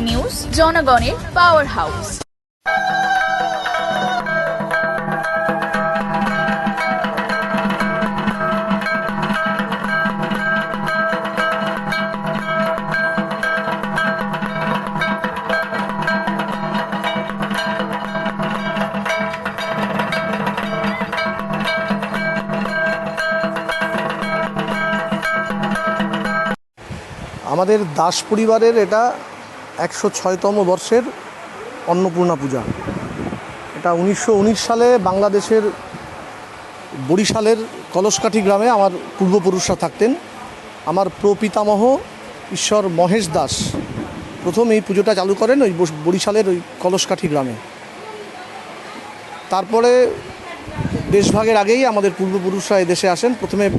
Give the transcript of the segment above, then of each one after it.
News জনগণের power house আমাদের দাস পরিবারের এটা একশো ছয়তম বর্ষের অন্নপূর্ণা পূজা। এটা উনিশশো উনিশ সালে বাংলাদেশের বরিশালের কলসকাঠি গ্রামে আমার পূর্বপুরুষরা থাকতেন। আমার প্রপিতামহ ঈশ্বর মহেশ দাস প্রথম এই পুজোটা চালু করেন ওই বরিশালের ওই কলসকাঠি গ্রামে। তারপরে দেশভাগের আগেই আমাদের পূর্বপুরুষরা এদেশে আসেন। প্রথমে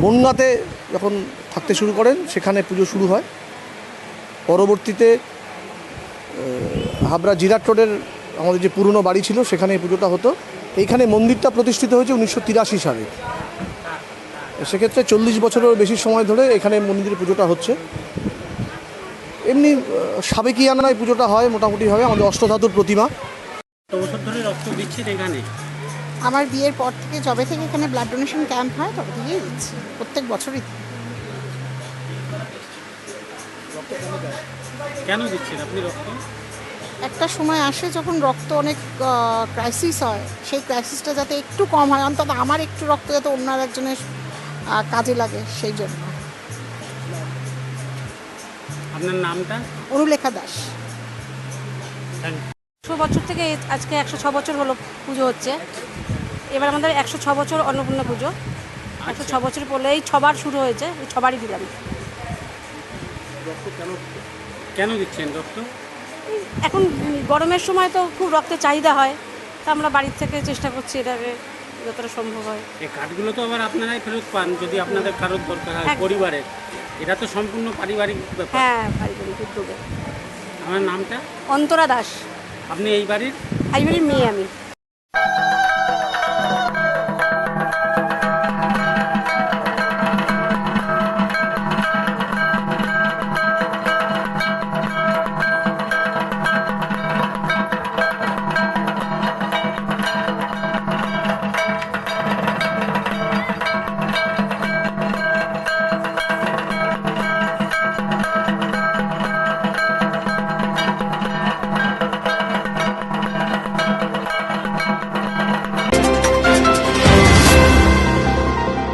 বন্যাতে যখন থাকতে শুরু করেন, সেখানে পুজো শুরু হয়। পরবর্তীতে হাবড়া জিরাট রোডের আমাদের যে পুরনো বাড়ি ছিল সেখানে এই পুজোটা হতো। এইখানে মন্দিরটা প্রতিষ্ঠিত হয়েছে উনিশশো তিরাশি সালে। সেক্ষেত্রে চল্লিশ বছরেরও বেশি সময় ধরে এখানে মন্দিরের পুজোটা হচ্ছে। এমনি সাবেকিয়ানায় পুজোটা হয় মোটামুটিভাবে আমাদের অষ্টধাতুর প্রতিমা। আমার বিয়ের পর থেকে যবে থেকে এখানে ব্লাড ডোনেশন ক্যাম্প হয় তবে থেকেই দিচ্ছি প্রত্যেক বছরই। কেন দিচ্ছেন আপনি রক্ত? একটা সময় আসে যখন রক্ত অনেক ক্রাইসিস হয়। সেই ক্রাইসিসটা যাতে একটু কম হয় অন্তত আমার একটু রক্ত যাতে অন্য একজনের কাজে লাগে সেই জন্য। আপনার নামটা? অনুলেখা দাস। একশো বছর থেকে আজকে একশো ছ বছর হলো পুজো হচ্ছে। এবার আমাদের একশো ছ বছর অন্নপূর্ণা পুজো। একশো ছ বছর পড়লে এই ছবার শুরু হয়েছে এই ছবারই দিলাম। কেন? দিচ্ছেন রক্ত? এখন গরমের সময় তো খুব রক্তের চাহিদা হয় তা আমরা বাড়ির থেকে চেষ্টা করছি এটাকে যতটা সম্ভব হয়। এই কার্ডগুলো তো আবার আপনারাই ফেরত পান যদি আপনাদের কারোর দরকার হয় পরিবারের। এটা তো সম্পূর্ণ পারিবারিক ব্যাপার। হ্যাঁ পারিবারিক উদ্যোগে। আমার নামটা? অন্তরা দাস। আপনি এই বাড়ির? আইবারির মেয়ে আমি।